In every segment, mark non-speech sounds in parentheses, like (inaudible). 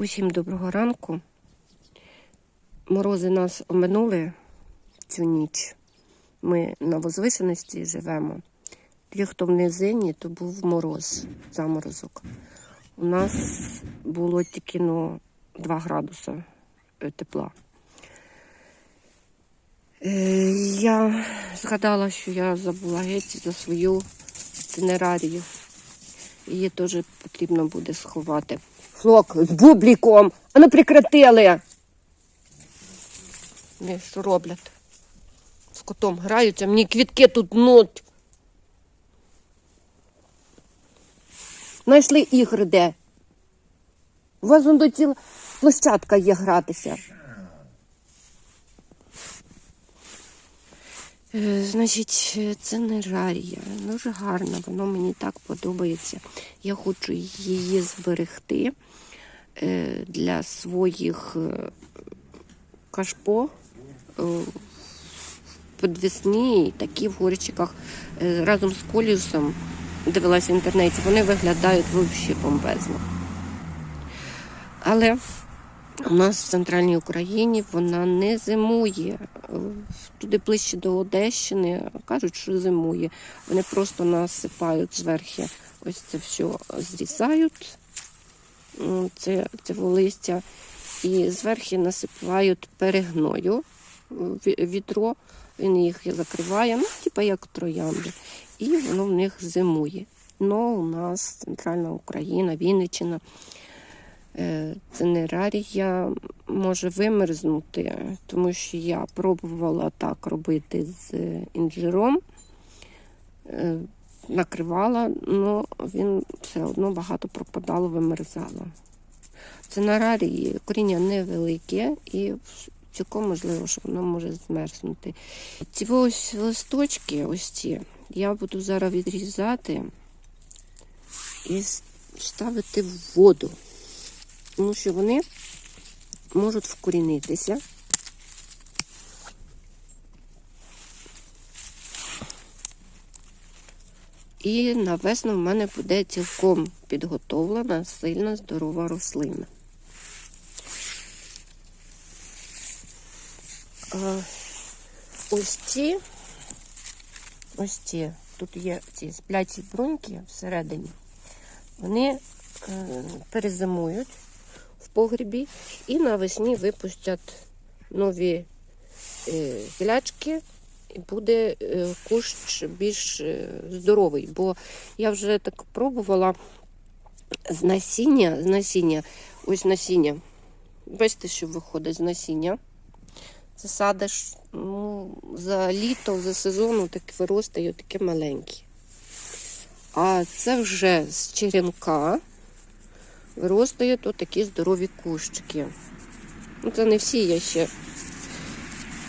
Усім доброго ранку. Морози нас оминули цю ніч. Ми на возвишеності живемо. Ті, хто в низині, то був мороз, заморозок. У нас було тільки ну, 2 градуси е, тепла. Е, я згадала, що я забула геть за свою цинерарію. Її теж потрібно буде сховати. Флок з бубліком. А ну прекратили. Не, що роблять? З котом граються, мені квітки тут нуть. Знайшли ігри де? У вас он до ціла площадка є гратися. Е, Значить, це не рарія. Дуже гарна, воно мені так подобається. Я хочу її зберегти для своїх е, кашпо е, підвісні, такі в горщиках е, разом з колісом дивилася в інтернеті. Вони виглядають взагалі бомбезно. Але у нас в центральній Україні вона не зимує. Е, Туди ближче до Одещини кажуть, що зимує. Вони просто насипають зверху. Ось це все зрізають. Це, це листя. І зверху насипають перегною е, відро. Він їх закриває, ну, типу як троянди. І воно в них зимує. Ну, у нас центральна Україна, Вінниччина. Е, Цинерарія може вимерзнути, тому що я пробувала так робити з інжиром, Е, накривала, але він все одно багато пропадало, вимерзало. Цинерарії коріння невелике і цілком можливо, що воно може змерзнути. Ці ось листочки, ось ці, я буду зараз відрізати і ставити в воду тому що вони можуть вкорінитися. І на весну в мене буде цілком підготовлена, сильна, здорова рослина. Ось ці, ось ці, тут є ці спляці бруньки всередині, вони е, перезимують в погрібі і навесні випустять нові е, гілячки, і буде е, кущ більш е, здоровий. Бо я вже так пробувала з насіння, з насіння, ось насіння. Бачите, що виходить з насіння. Це садиш ну, за літо, за сезону так виростає таке маленьке. А це вже з черенка виростає то такі здорові кущики. Ну, це не всі, я ще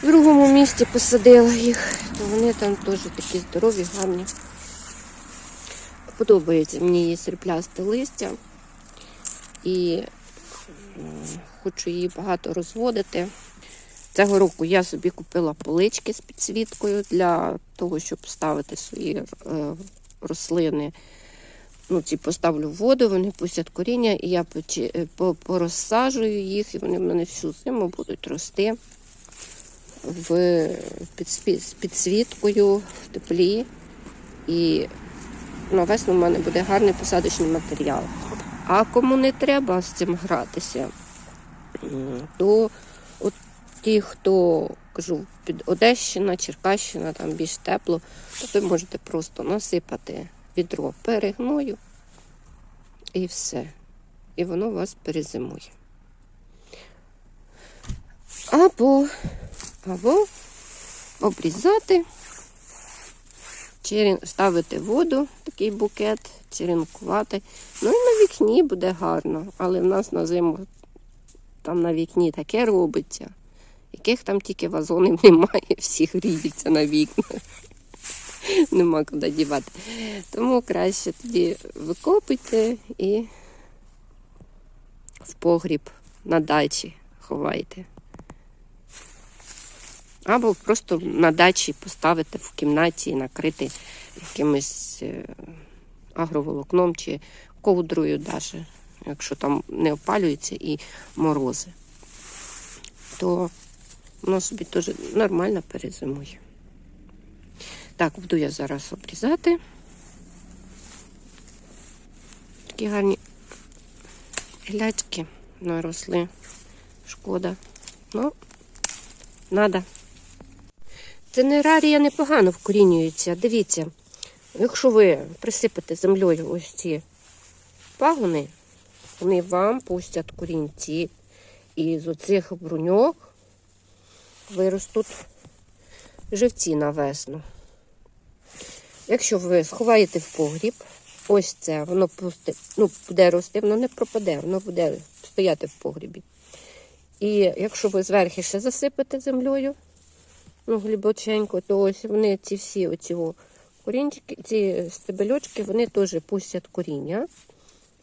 в другому місці посадила їх, то вони там теж такі здорові, гарні. Подобається мені її сріблясте листя. І хочу її багато розводити. Цього року я собі купила полички з підсвіткою для того, щоб ставити свої е, рослини ну, ці поставлю в воду, вони пустять коріння, і я е, по- порозсаджую їх, і вони в мене всю зиму будуть рости в підсві- з підсвіткою, в теплі. І на весну в мене буде гарний посадочний матеріал. А кому не треба з цим гратися, то от ті, хто кажу, під Одещина, Черкащина, там більш тепло, то ви можете просто насипати відро перегною і все. І воно у вас перезимує. Або, або обрізати, черен- ставити воду, такий букет, черенкувати. Ну і на вікні буде гарно, але в нас на зиму там на вікні таке робиться, яких там тільки вазонів (laughs) немає, всі гріються на вікнах. (laughs) Нема куди дівати. Тому краще тоді викопуйте і в погріб на дачі ховайте. Або просто на дачі поставити в кімнаті і накрити якимось е, агроволокном чи ковдрою даже, якщо там не опалюється і морози, то воно собі теж нормально перезимує. Так, буду я зараз обрізати. Такі гарні гілячки наросли. Шкода. Ну, надо. Цинерарія непогано вкорінюється. Дивіться, якщо ви присипете землею ось ці пагони, вони вам пустять корінці. І з оцих бруньок виростуть живці на весну. Якщо ви сховаєте в погріб, ось це, воно пусте, ну, буде рости, воно не пропаде, воно буде стояти в погрібі. І якщо ви зверху ще засипете землею, ну, глибоченько, то ось вони ці всі оці корінчики, ці стебельочки, вони теж пустять коріння.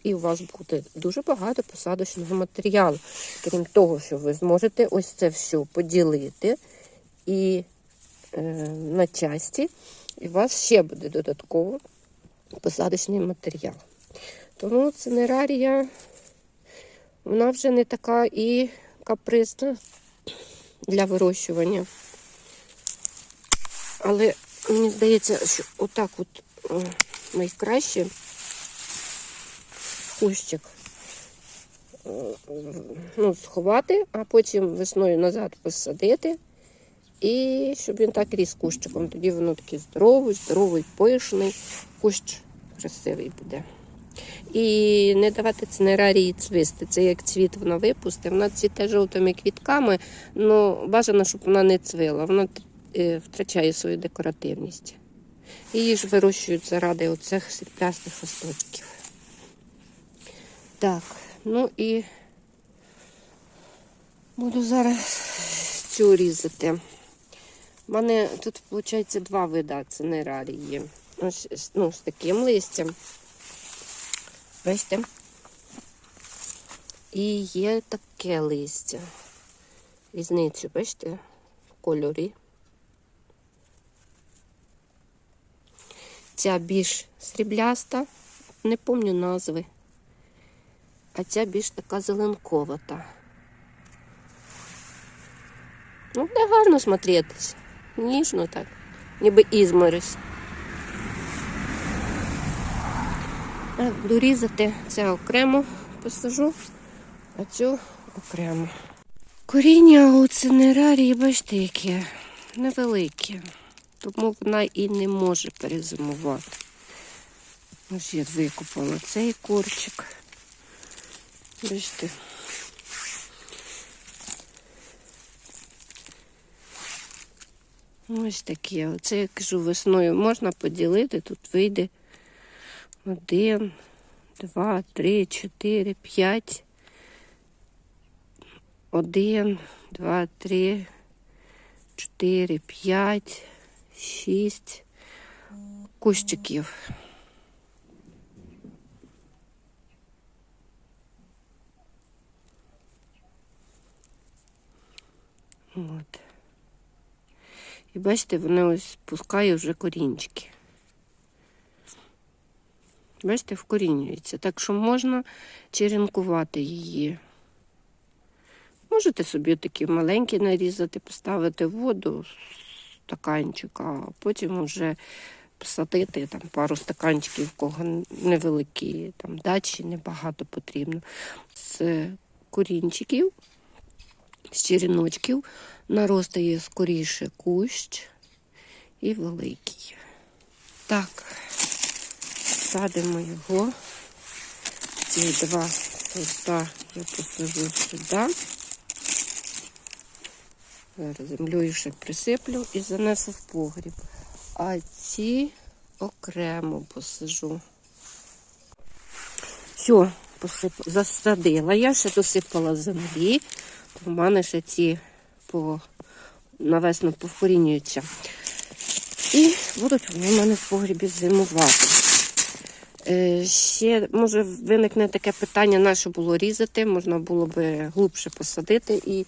І у вас буде дуже багато посадочного матеріалу. Крім того, що ви зможете ось це все поділити і е, на часті, і у вас ще буде додатково посадочний матеріал. Тому цинерарія, вона вже не така і капризна для вирощування. Але мені здається, що отак от о, найкраще кущик е, ну, сховати, а потім весною назад посадити. І щоб він так ріс кущиком. Тоді воно такий здоровий, здоровий, пишний, кущ красивий буде. І не давати цинерарії цвісти. Це як цвіт вона випустить. Вона цвіте жовтими квітками, але бажано, щоб вона не цвила. Вона е, втрачає свою декоративність. Її ж вирощують заради оцих сріблястих листочків. Так, ну і буду зараз цю різати. У мене тут, виходить, два вида цинерарії. Ось ну, з таким листям. Бачите? І є таке листя. Різницю, бачите, в кольорі. Ця більш срібляста, не пам'ятаю назви. А ця більш така зеленковата. Ну, буде гарно смотретись. Ніжно так, ніби. Так, буду різати це окремо посажу, а цю окремо. Коріння у цинерарії, бачите, яке невелике, тому вона і не може перезимувати. Ось я викопала цей корчик. Бачите. Ось такі. Оце я кажу, весною можна поділити, тут вийде один, два, три, чотири, п'ять. Один, два, три, чотири, п'ять, шість кущиків. От. І бачите, вони ось пускає вже корінчики. Бачите, вкорінюється. Так що можна черенкувати її. Можете собі такі маленькі нарізати, поставити воду стаканчик, а потім вже посадити там пару стаканчиків, кого невеликі, там дачі небагато потрібно. З корінчиків, з череночків наростає скоріше кущ і великий. Так, садимо його. Ці два листа я посажу сюди. Землею ще присиплю і занесу в погріб. А ці окремо посажу. Все, посип... засадила. Я ще досипала землі. У мене ще ці по... навесно повкорінюються. І будуть вони в мене в погрібі зимувати. Е, ще може виникне таке питання, на що було різати, можна було би глибше посадити і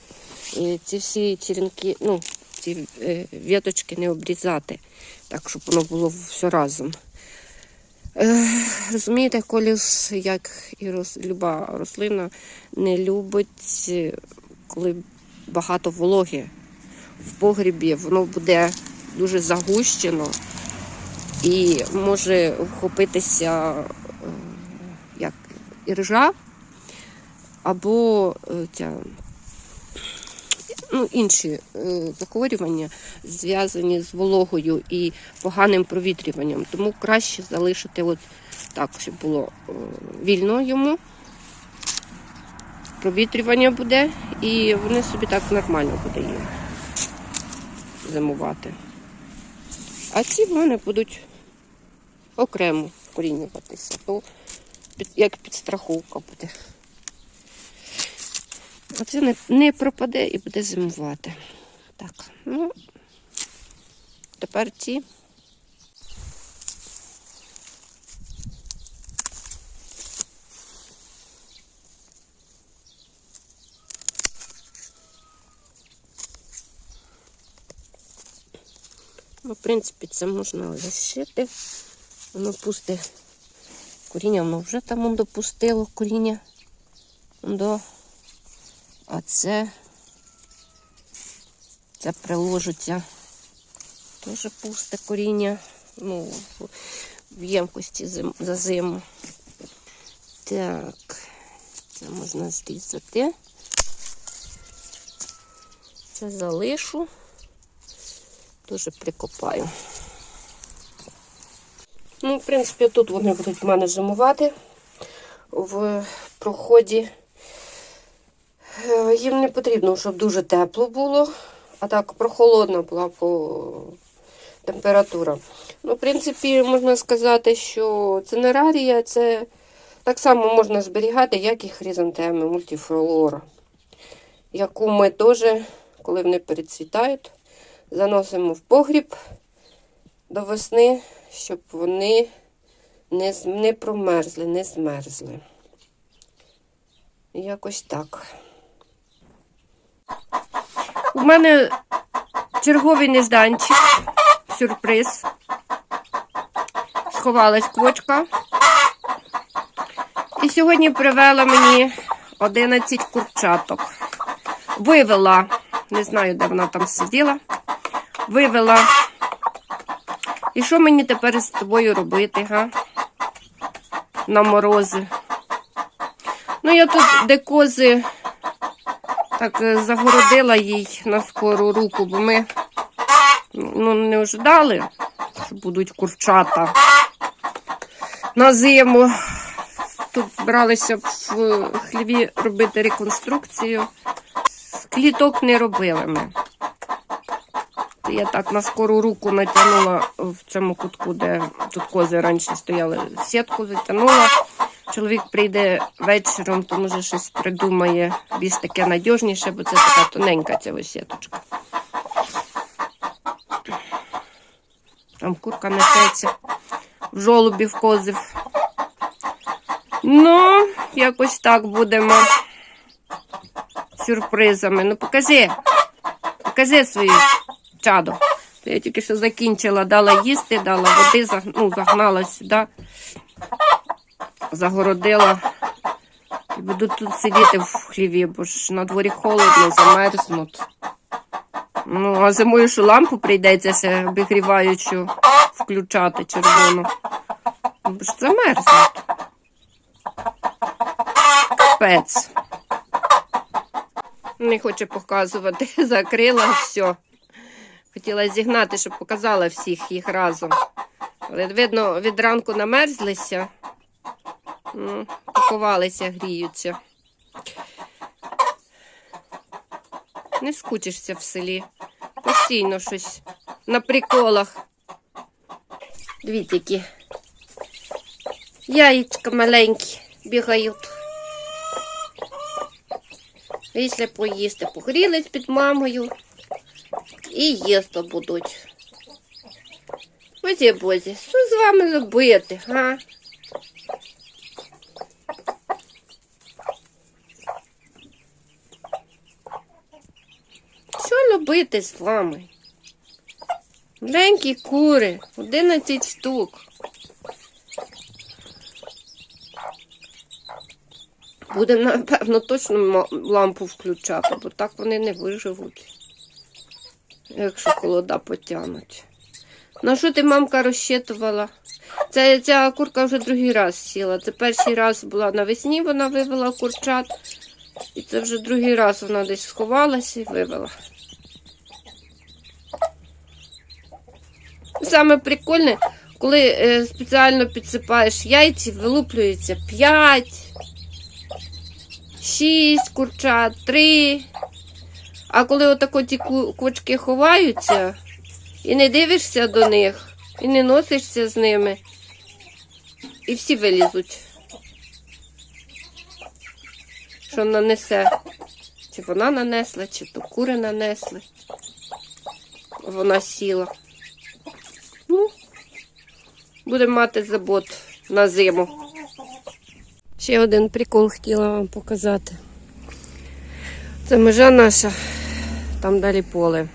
ці всі черенки, ну, ці е, віточки не обрізати, так, щоб воно було все разом. Е, розумієте, коліс, як і рос, люба рослина, не любить, е, коли багато вологи в погрібі, воно буде дуже загущено і може вхопитися як іржа або ця, ну, інші е, захворювання зв'язані з вологою і поганим провітрюванням. Тому краще залишити от так, щоб було е, вільно йому. Провітрювання буде, і вони собі так нормально буде їм зимувати. А ці в мене будуть окремо корінюватися. То як підстраховка буде. Оце не, не пропаде і буде зимувати. Так, ну тепер ці. Ну, в принципі, це можна лишити. Воно пусте коріння, воно вже там допустило коріння. До. А це, це приложиться теж пусте коріння. Ну, в- ємкості зим, за зиму. Так, це можна зрізати. Це залишу. Дуже прикопаю. Ну, в принципі, тут вони будуть в мене зимувати в проході. Їм не потрібно, щоб дуже тепло було, а так прохолодна була по температура. Ну, в принципі, можна сказати, що цинерарія це так само можна зберігати, як і хризантеми, мультифлора, яку ми теж, коли вони перецвітають, заносимо в погріб до весни, щоб вони не, не промерзли, не змерзли. Якось так. У мене черговий нежданчик, сюрприз. Сховалась квочка. І сьогодні привела мені 11 курчаток. Вивела, не знаю, де вона там сиділа. Вивела. І що мені тепер з тобою робити, га? На морози. Ну, я тут, де кози, так е, загородила їй на скору руку, бо ми ну, не ожидали, що будуть курчата на зиму. Тут збиралися в хліві робити реконструкцію. Кліток не робили ми. Я так на скору руку натягнула в цьому кутку, де тут кози раніше стояли. Сітку затягнула. Чоловік прийде вечором, то може щось придумає більш таке надіжніше, бо це така тоненька ця ось сіточка. Там курка несеться, в жолобів козив. Ну, якось так будемо сюрпризами. Ну, покажи, покажи свою чадо. Я тільки що закінчила, дала їсти, дала води, ну, загнала сюди, загородила. І буду тут сидіти в хліві, бо ж на дворі холодно, замерзнуть. Ну, а зимою що лампу прийдеться ще обігріваючу включати червону. Бо ж замерзнуть. Капець. Не хоче показувати. (laughs) Закрила все. Хотіла зігнати, щоб показала всіх їх разом. Але видно, від ранку намерзлися. Ну, поховалися, гріються. Не скучишся в селі. Постійно щось на приколах. Дивіться, які яєчка маленькі бігають. Після поїсти погрілись під мамою і їсти будуть. Бозі, бозі, що з вами робити, га? робити з вами? Маленькі кури, 11 штук. Будемо, напевно, точно лампу включати, бо так вони не виживуть, якщо колода потягнуть. На що ти мамка розчитувала? Ця, ця курка вже другий раз сіла. Це перший раз була навесні, вона вивела курчат, і це вже другий раз вона десь сховалася і вивела. Саме прикольне, коли е, спеціально підсипаєш яйці, вилуплюється 5, 6 курчат, 3. А коли отако ті кучки ховаються, і не дивишся до них, і не носишся з ними, і всі вилізуть. Що нанесе. Чи вона нанесла, чи то кури нанесли. Вона сіла. Ну, будемо мати забот на зиму. Ще один прикол хотіла вам показати. Це межа наша, там далі поле.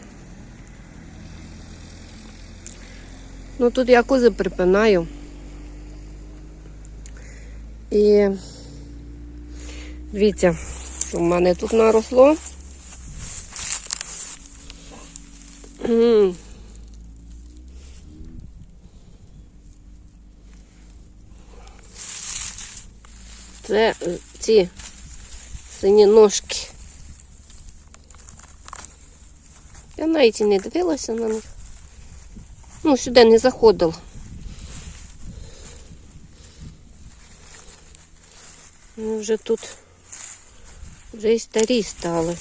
Ну тут я кози припинаю. І дивіться, в мене тут наросло. Це е, ці сині ножки. Я навіть і не дивилася на них. Ну, сюди не заходила. Ну, вже тут вже і старі стали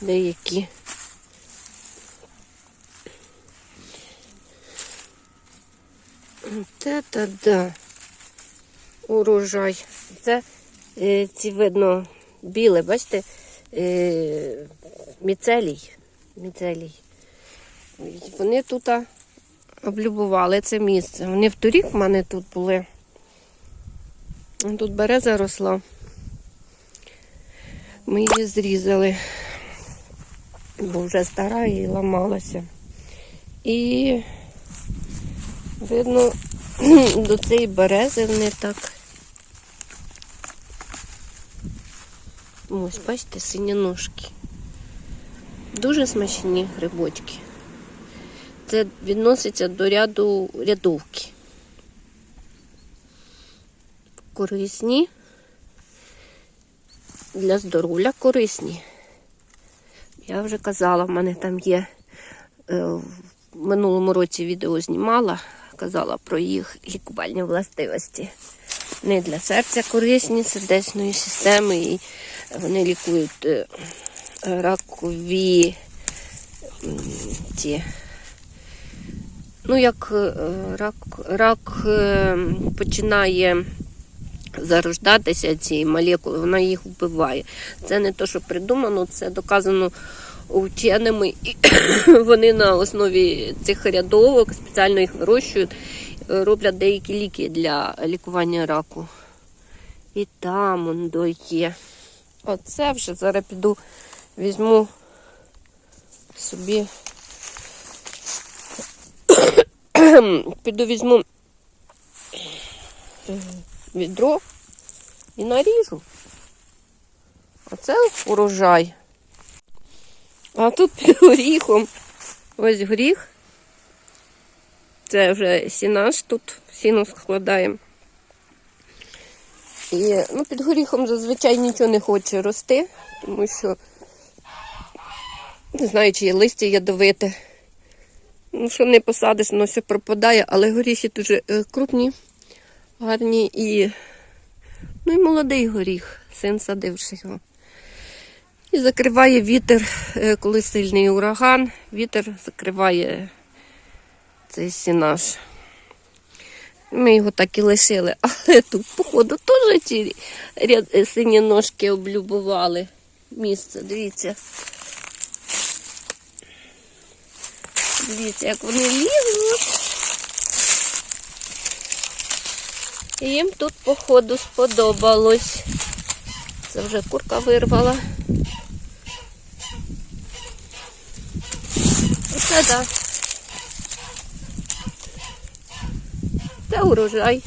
деякі. Та-та да. Урожай. Це е, ці видно біле, бачите, е, міцелій. Міцелій. Вони тут облюбували це місце. Вони вторік в мене тут були. Тут береза росла. Ми її зрізали, бо вже стара і ламалася. І видно, (clears throat) до цієї берези вони так. Ось, бачите, сині ножки. Дуже смачні грибочки. Це відноситься до ряду рядовки. Корисні. Для здоров'я корисні. Я вже казала, в мене там є е, в минулому році відео знімала, казала про їх лікувальні властивості. Вони для серця корисні, сердечної системи, і вони лікують е, ракові ті. Ну, як е, рак, рак е, починає зарождатися ці молекули, вона їх вбиває. Це не те, що придумано, це доказано вченими. І (coughs) вони на основі цих рядовок спеціально їх вирощують, роблять деякі ліки для лікування раку. І там он до є. Оце вже зараз піду візьму собі. (coughs) піду візьму відро і наріжу. Оце урожай. А тут під горіхом ось горіх. Це вже сінаш тут, сіну складаємо. І ну, під горіхом зазвичай нічого не хоче рости, тому що не знаю, чи є листя ядовите. Ну, що не посадиш, воно все пропадає, але горіхи дуже е, крупні, гарні і, ну, і молодий горіх, син садивши його. І закриває вітер, е, коли сильний ураган, вітер закриває цей сінаж. Ми його так і лишили, (laughs) але тут, походу, теж ці е, сині ножки облюбували місце. Дивіться. Дивіться, як вони лізуть. Їм тут, походу, сподобалось. Це вже курка вирвала. Оце так. Це урожай.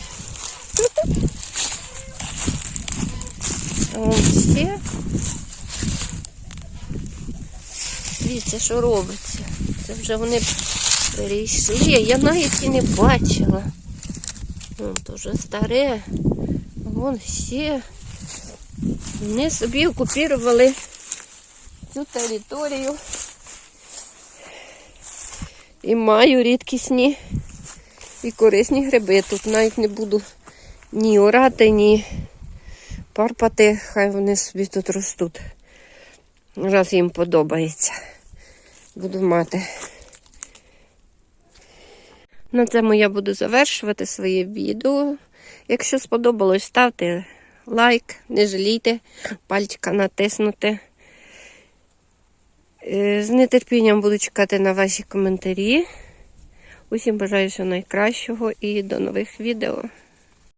Вон ще. Дивіться, що робиться. Це вже вони перейшли. Я навіть і не бачила. Вон вже старе. Вон ще. Вони собі окупірували цю територію. І маю рідкісні і корисні гриби. Тут навіть не буду ні орати, ні парпати. Хай вони собі тут ростуть. Раз їм подобається. Буду мати. На цьому я буду завершувати своє відео. Якщо сподобалось, ставте лайк, не жалійте, пальчика натиснути. Е, З нетерпінням буду чекати на ваші коментарі. Усім бажаю всього найкращого і до нових відео.